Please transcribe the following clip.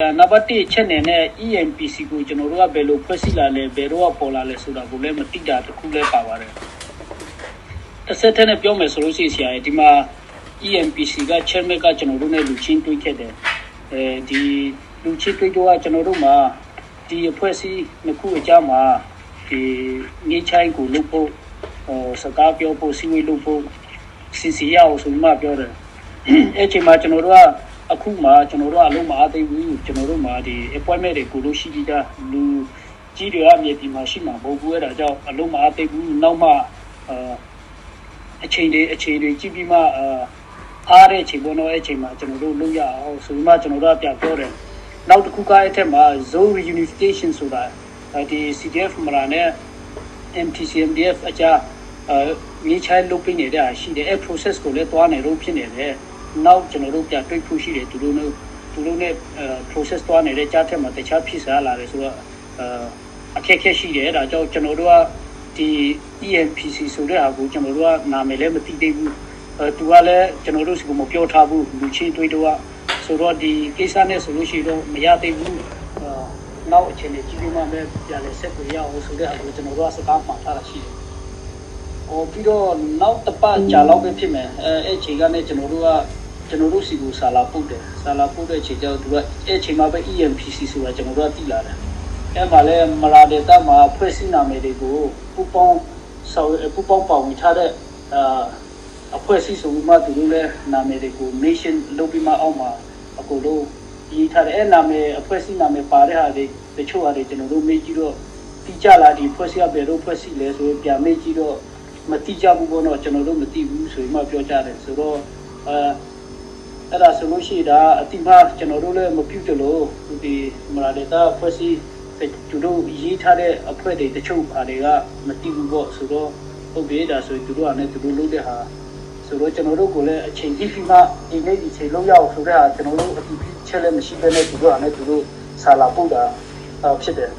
နံပါတ်1ချက်နေနဲ့ EMPC ကိုကျွန်တော်တို့ကဘယ်လိုဖွဲ့စည်းလာလဲဘယ်တော့ပေါ်လာလဲဆိုတာကိုလည်းမသိတာတစ်ခုလည်းပါပါတယ်တစ်ဆက်တည်းနဲ့ပြောမယ်ဆိုလို့ရှိရင်ဆရာဒီမှာ EMPC က chairman ကကျွန်တော်တို့နဲ့လူချင်းတွေ့ခဲ့တယ်အဲဒီလူချင်းတွေ့တော့ကျွန်တော်တို့မှာဒီအဖွဲ့အစည်းနှစ်ခုအကြားမှာဒီနေချိုင်းကိုလုပ်ဖို့ဟိုစကားပြောဖို့စီဝေးလုပ်ဖို့စီစီရအောင်ဆိုမှပြောတယ်အဲ့ချိန်မှာကျွန်တော်တို့က အခုမှကျွန်တော်တို့အလုံးမအားသိဘူးကျွန်တော်တို့မှာဒီ appointment တွေကိုလို့ရှိပြီးသားလူကြီးတွေကမြေပြင်မှာရှိမှာမဟုတ်ဘူးအဲ့ဒါကြောင့်အလုံးမအားသိဘူးနောက်မှအာအချိန်တွေအချိန်တွေကြည့်ပြီးမှအာအားတဲ့အချိန်ပေါ်တော့အဲ့ချိန်မှာကျွန်တော်တို့လုပ်ရအောင်ဆိုမှကျွန်တော်တို့ကပြန်ပြောတယ်နောက်တစ်ခုကအဲ့ထက်မှာ zone reunification ဆိုတာဒီ CDF မလာနဲ့ MTCMDF အကြအဲမြေချိုင်းလုပ်ပြနေတဲ့အားရှိတယ်အဲ process ကိုလည်းတွားနေတော့ဖြစ်နေတယ် နောက်ကျွန်တော်တို့ပြန်တွေ့ဖို့ရှိတယ်သူတို့နဲ့သူတို့နဲ့အဲ process တွားနေတဲ့ကြားထက်မှာတခြားဖြစ်စားလာတယ်ဆိုတော့အဲအခက်အခဲရှိတယ်ဒါကြောင့်ကျွန်တော်တို့ကဒီ EMPC ဆိုတဲ့ဟာကိုကျွန်တော်တို့ကနာမည်လည်းမသိသေးဘူးအဲသူကလည်းကျွန်တော်တို့စကမပြောထားဘူးလူချင်းတွေ့တော့ဆိုတော့ဒီကိစ္စနဲ့ဆိုလို့ရှိတော့မရသေးဘူးအဲနောက်အချိန်နဲ့ကြည့်ပြီးမှလည်းပြန်လဲဆက်ကိုရအောင်ဆိုတဲ့အခုကျွန်တော်တို့ကစကားမှထားတာရှိတယ်။ဟောပြီးတော့နောက်တစ်ပတ်ကြာလောက်ပဲဖြစ်မယ်။အဲအဲ့ချိန်ကနေကျွန်တော်တို့က ကျွန်တော်တို့စီကိုဆာလာပုတ်တယ်။ဆာလာပုတ်တဲ့ချိန်ကျတော့သူကအဲ့ချိန်မှာပဲ EMPC ဆိုတာကျွန်တော်တို့ကသိလာတယ်။အဲ့မှာလည်းမလာဒေတာမှာဖွဲ့စည်းနာမည်တွေကိုပူပေါင်းဆောက်ပူပေါင်းပါဝင်ထားတဲ့အာအဖွဲ့အစည်းဆိုမှသူတို့လည်းနာမည်တွေကို nation လုပ်ပြီးမှအောက်မှာအကုန်လုံးရေးထားတယ်အဲ့နာမည်အဖွဲ့အစည်းနာမည်ပါတဲ့ဟာတွေတချို့ဟာတွေကျွန်တော်တို့မေးကြည့်တော့တိကျလာဒီဖွဲ့စည်းရဘယ်လိုဖွဲ့စည်းလဲဆိုရင်ပြန်မေးကြည့်တော့မတိကျဘူးပေါ့နော်ကျွန်တော်တို့မသိဘူးဆိုရင်မှပြောကြတယ်ဆိုတော့အဲ အဲ့ဒါဆိုလို့ရှိရင်ဒါအတိမကျွန်တော်တို့လည်းမပြုတ်တယ်လို့ဒီမလာဒေတာဖွဲ့စည်းသူတို့ရေးထားတဲ့အဖွဲ့တွေတချို့ဟာတွေကမတိဘူးပေါ့ဆိုတော့ဟုတ်ပြီဒါဆိုရင်သူတို့ကလည်းသူတို့လုပ်တဲ့ဟာဆိုတော့ကျွန်တော်တို့ကလည်းအချိန်ကြီးပြီးမှဒီနေ့ဒီချိန်လုံးရအောင်ဆိုတဲ့ဟာကျွန်တော်တို့အတိအချက်လည်းမရှိဘဲနဲ့သူတို့ကလည်းသူတို့ဆာလာပို့တာဖြစ်တယ်